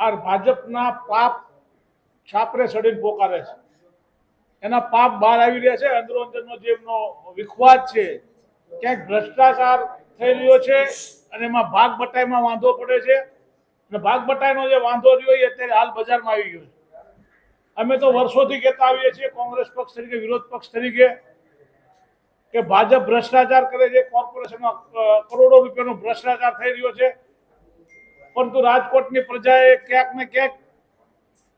આ ભાજપના પાપ છાપરે સડીને પોકારે છે. એના પાપ બહાર આવી રહ્યા છે. અંદરો અંદરનો જે એમનો વિખવાદ છે, ક્યાંક ભ્રષ્ટાચાર થઈ રહ્યો છે અને એમાં ભાગ બટાઈમાં વાંધો પડે છે. અને ભાગ બટાઈનો જે વાંધો રહ્યો એ અત્યારે હાલ બજારમાં આવી ગયો છે. અમે તો વર્ષોથી કહેતા આવીએ છીએ, કોંગ્રેસ પક્ષ તરીકે, વિરોધ પક્ષ તરીકે, કે ભાજપ ભ્રષ્ટાચાર કરે છે. કોર્પોરેશનમાં કરોડો રૂપિયાનો ભ્રષ્ટાચાર થઈ રહ્યો છે. પરંતુ રાજકોટની પ્રજાએ ક્યાંક ને ક્યાંક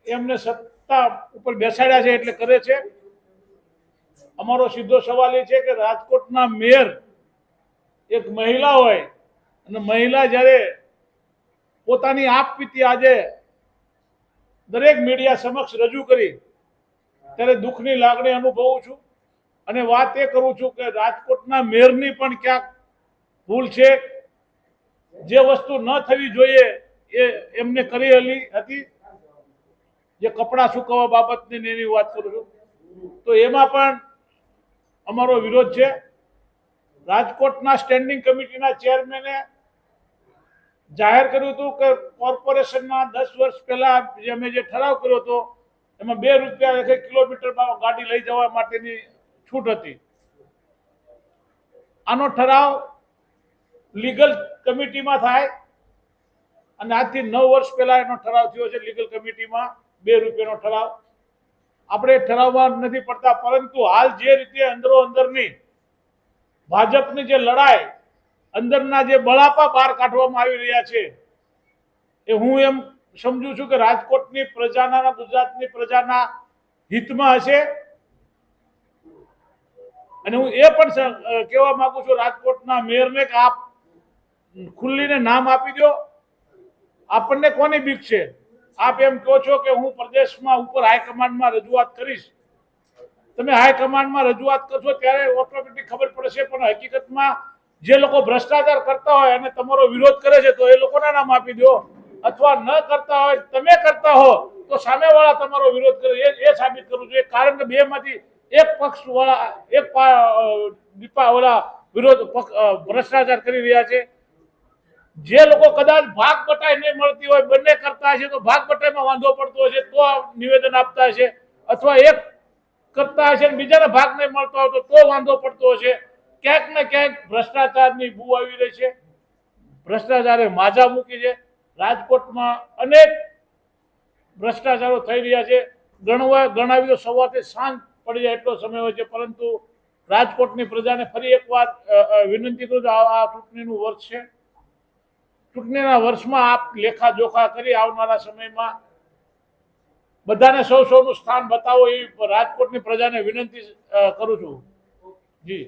એમને સત્તા ઉપર બેસાડ્યા છે એટલે કરે છે. અમારો સીધો સવાલ એ છે કે રાજકોટના મેયર એક મહિલા હોય અને મહિલા જ્યારે પોતાની આપવીતી આજે દરેક મીડિયા સમક્ષ રજૂ કરી, ત્યારે દુઃખની લાગણી અનુભવું છું અને વાત એ કરું છું કે રાજકોટના મેયરની પણ ક્યાંક ભૂલ છે. જે વસ્તુ ન થવી જોઈએ એ એમને કરી હતી. જે કપડાં સુકવવા બાબતની એની વાત કરું છું. તો એમાં પણ અમારો વિરોધ છે. રાજકોટના સ્ટેન્ડિંગ કમિટીના ચેરમેને જાહેર કર્યું હતું કે કોર્પોરેશનના દસ વર્ષ પહેલા જે અમે જે ઠરાવ કર્યો હતો, એમાં બે રૂપિયા લેખે કિલોમીટરમાં ગાડી લઈ જવા માટેની છૂટ હતી. આનો ઠરાવ લીગલ કમિટીમાં થાય. અને આજથી નવ વર્ષ પહેલા એનો ઠરાવ થયો છે લીગલ કમિટીમાં બે રૂપિયાનો ઠરાવ. આપણે ઠરાવમાં નથી પડતા, પરંતુ હાલ જે રીતે અંદરો અંદરની ભાજપની જે લડાઈ, અંદરના જે બળાપા બહાર કાઢવામાં આવી રહ્યા છે, એ હું એમ સમજુ છું કે રાજકોટની પ્રજાના ગુજરાતની પ્રજાના હિતમાં હશે. અને હું એ પણ કહેવા માંગુ છું રાજકોટના મેયરને કે આપ ખુલ્લીને નામ આપી દો. આપણને કોની બીક છે? આપ એમ કહો છો કે હું પ્રદેશમાં ઉપર હાઈકમાન્ડમાં રજૂઆત કરીશ. તમે હાઈકમાન્ડમાં રજૂઆત કરશો ત્યારે ઓટોમેટિક ખબર પડશે, પણ હકીકતમાં જે લોકો ભ્રષ્ટાચાર કરતા હોય અને તમારો વિરોધ કરે છે, તો એ લોકોના નામ આપી દો. અથવા ન કરતા હોય, તમે કરતા હો, તો સામેવાળા તમારો વિરોધ કરે. એ એ સાબિત કરવું જોઈએ કારણ કે બેમાંથી એક પક્ષ વાળા એક વાળા વિરોધ ભ્રષ્ટાચાર કરી રહ્યા છે. જે લોકો કદાચ ભાગ બટાઈ નહીં મળતી હોય, બંને કરતા હશે તો ભાગ બટાઈમાં વાંધો પડતો હશે, તો નિવેદન આપતા હશે. અથવા એક કરતા હશે બીજાને ભાગ નહીં મળતો હોય તો વાંધો પડતો હશે. ક્યાંક ને ક્યાંક ભ્રષ્ટાચારની ભૂ આવી રહી છે. ભ્રષ્ટાચારે માજા મૂકી છે. રાજકોટમાં અનેક ભ્રષ્ટાચારો થઈ રહ્યા છે. ગણવા ગણાવી તો સવારથી સાંજ પડી જાય એટલો સમય હોય છે, પરંતુ રાજકોટની પ્રજાને ફરી એકવાર વિનંતી કરું આ ચૂંટણીનું વર્ષ છે. ચૂંટણીના વર્ષમાં આપ લેખા જોખા કરી આવનારા સમયમાં બધાને સૌ સૌનું સ્થાન બતાવો એવી રાજકોટની પ્રજાને વિનંતી કરું છું. જી.